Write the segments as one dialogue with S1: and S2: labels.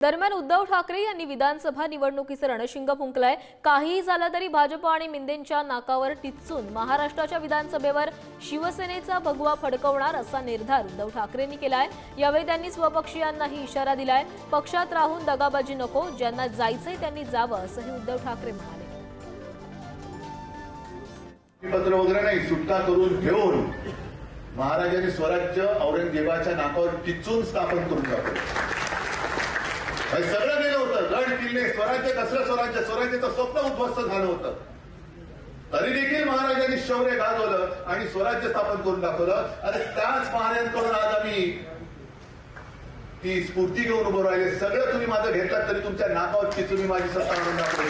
S1: दरम्यान उद्धव ठाकरे यांनी विधानसभा निवडणुकीचं रणशिंग फुंकलंय. काहीही झालं तरी भाजप आणि मिंदेंच्या नाकावर टिचून महाराष्ट्राच्या विधानसभेवर शिवसेनेचा भगवा फडकवणार असा निर्धार उद्धव ठाकरेंनी केलाय. यावेळी त्यांनी स्वपक्षीयांनाही इशारा दिलाय. पक्षात राहून दगाबाजी नको ज्यांना जायचंय त्यांनी जावं असंही उद्धव ठाकरे म्हणाले.
S2: पत्र वगैरे नाही सुटका करून घेऊन महाराजांनी स्वराज्य औरंगजेबाच्या नाकावर टिचून स्थापन करून टाकलं सगळं गेलं होतं. गड किल्ले स्वराज्य दसरं स्वराज्य? स्वराज्याचं स्वप्न उद्ध्वस्त झालं होतं. तरी देखील महाराजांनी शौर्य गाजवलं आणि स्वराज्य स्थापन करून दाखवलं. आणि त्याच महाराजांकडून आज आम्ही ती स्फूर्ती घेऊन उभं राहिले. सगळं तुम्ही माझं घेतलात तरी तुमच्या नाकावरची तुम्ही माझी सत्ता आणून दाखवली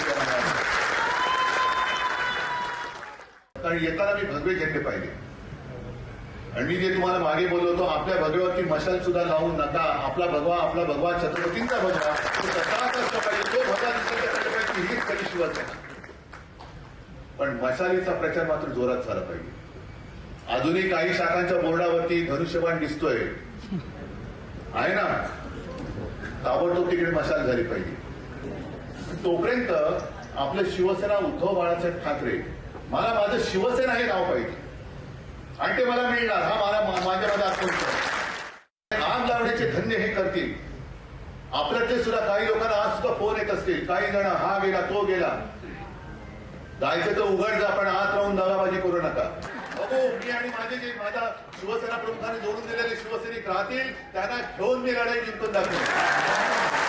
S2: कारण येताना मी भगवे झेंडे पाहिजे आणि मी जे तुम्हाला मागे बोलवतो आपल्या भगव्यावरती मशाल सुद्धा लावू नका. आपला भगवा आपला भगवा छत्रपतींचा भगवा. तो असला पाहिजे तो भगवा पाहिजे हीच खरी शिवसेना पण मशालीचा प्रचार मात्र जोरात झाला पाहिजे. अजूनही काही शाखांच्या बोर्डावरती धनुष्यबाण दिसतोय. आहे ना? ताबडतोब तिकडे मशाल झाली पाहिजे. तोपर्यंत आपलं शिवसेना उद्धव बाळासाहेब ठाकरे मला माझं शिवसेना हे नाव पाहिजे. आणि ते मला मिळणार. हा मला माझ्या माझ्यामध्ये आत्मविश्वास आग लावण्याचे धंदे हे करतील. आपल्यातले सुद्धा काही लोकांना आज सुद्धा फोन येत असतील. काही जण हा गेला तो गेला. जायचं तर उघड जा पण आत राहून दगाबाजी करू नका. बघू मी आणि माझे जे माझ्या शिवसेना प्रमुखांनी जोडून दिलेले शिवसैनिक राहतील त्यांना घेऊन मी लढाई जिंकून दाखवेन.